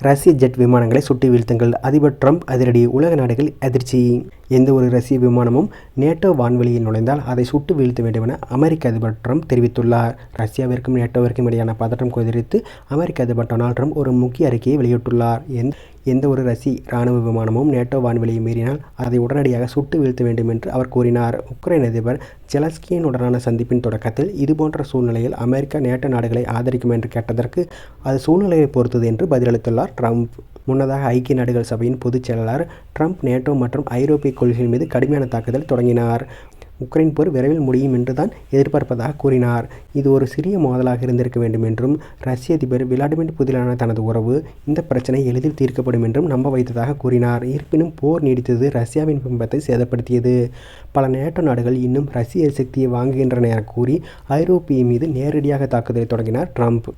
ரஷ்ய ஜெட் விமானங்களை சுட்டு வீழ்த்துங்கள். அதிபர் ட்ரம்ப் அதிரடி உலக நாடுகள் அதிர்ச்சி. எந்த ஒரு ரஷ்ய விமானமும் நேட்டோ வான்வெளியில் நுழைந்தால் அதை சுட்டு வீழ்த்த வேண்டும் என அமெரிக்க அதிபர் ட்ரம்ப் தெரிவித்துள்ளார். ரஷ்யாவிற்கும் நேட்டோவிற்கும் இடையான பதற்றம் குறித்து அமெரிக்க அதிபர் டொனால்ட் ட்ரம்ப் ஒரு முக்கிய அறிக்கையை வெளியிட்டுள்ளார். எந்த எந்த ஒரு ரஷ்ய இராணுவ விமானமும் நேட்டோ வான்வெளியை மீறினால் அதை உடனடியாக சுட்டு வீழ்த்த வேண்டும் என்று அவர் கூறினார். உக்ரைன் அதிபர் ஜெலஸ்கியினுடனான சந்திப்பின் தொடக்கத்தில் இதுபோன்ற சூழ்நிலையில் அமெரிக்கா நேட்டோ நாடுகளை ஆதரிக்கும் என்று கேட்டதற்கு அது சூழ்நிலையை பொறுத்தது என்று பதிலளித்துள்ளார் ட்ரம்ப். முன்னதாக ஐக்கிய நாடுகள் சபையின் பொதுச் செயலாளர் ட்ரம்ப் நேட்டோ மற்றும் ஐரோப்பிய கொள்கைகள் மீது கடுமையான தாக்குதல் தொடங்கினார். உக்ரைன் போர் விரைவில் முடியும் என்று தான் எதிர்பார்ப்பதாக கூறினார். இது ஒரு சிறிய மோதலாக இருந்திருக்க வேண்டும் என்றும் ரஷ்ய அதிபர் விளாடிமிர் புதிலான தனது உறவு இந்த பிரச்சனை எளிதில் தீர்க்கப்படும் என்றும் நம்ப வைத்ததாக கூறினார். இருப்பினும் போர் நீடித்தது ரஷ்யாவின் பிம்பத்தை சேதப்படுத்தியது. பல நேட்டோ நாடுகள் இன்னும் ரஷ்ய எரிசக்தியை வாங்குகின்றன என கூறி ஐரோப்பிய மீது நேரடியாக தாக்குதலை தொடங்கினார் ட்ரம்ப்.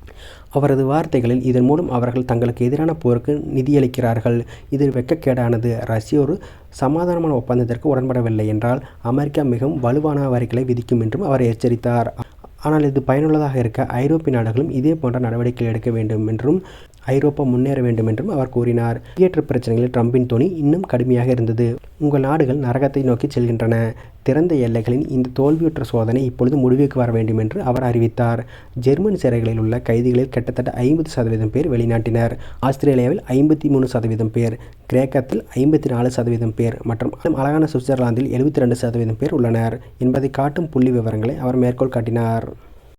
அவரது வார்த்தைகளில் இதன் மூலம் அவர்கள் தங்களுக்கு எதிரான போருக்கு நிதியளிக்கிறார்கள். இது வெக்கக்கேடானது. ரஷ்ய ஒரு சமாதானமான ஒப்பந்தத்திற்கு உடன்படவில்லை என்றால் அமெரிக்கா மிகவும் வலுவான வரிகளை விதிக்கும் என்றும் அவர் எச்சரித்தார். ஆனால் இது பயனுள்ளதாக இருக்க ஐரோப்பிய நாடுகளும் இதே போன்ற நடவடிக்கை எடுக்க வேண்டும் என்றும் ஐரோப்பா முன்னேற வேண்டும் என்றும் அவர் கூறினார். குடியேற்ற பிரச்சனைகளில் ட்ரம்பின் துணி இன்னும் கடுமையாக இருந்தது. உங்கள் நாடுகள் நரகத்தை நோக்கி செல்கின்றன. திறந்த எல்லைகளின் இந்த தோல்வியுற்ற சோதனை இப்பொழுது முடிவுக்கு வர வேண்டும் என்று அவர் அறிவித்தார். ஜெர்மன் சிறைகளில் உள்ள கைதிகளில் கிட்டத்தட்ட ஐம்பது சதவீதம் பேர் வெளிநாட்டினர். ஆஸ்திரேலியாவில் ஐம்பத்தி மூணு சதவீதம் பேர் கிரேக்கத்தில் ஐம்பத்தி நாலு சதவீதம் பேர் மற்றும் அழகான சுவிட்சர்லாந்தில் எழுபத்தி ரெண்டு சதவீதம் பேர் உள்ளனர் என்பதை காட்டும் புள்ளி விவரங்களை அவர் மேற்கோள் காட்டினார்.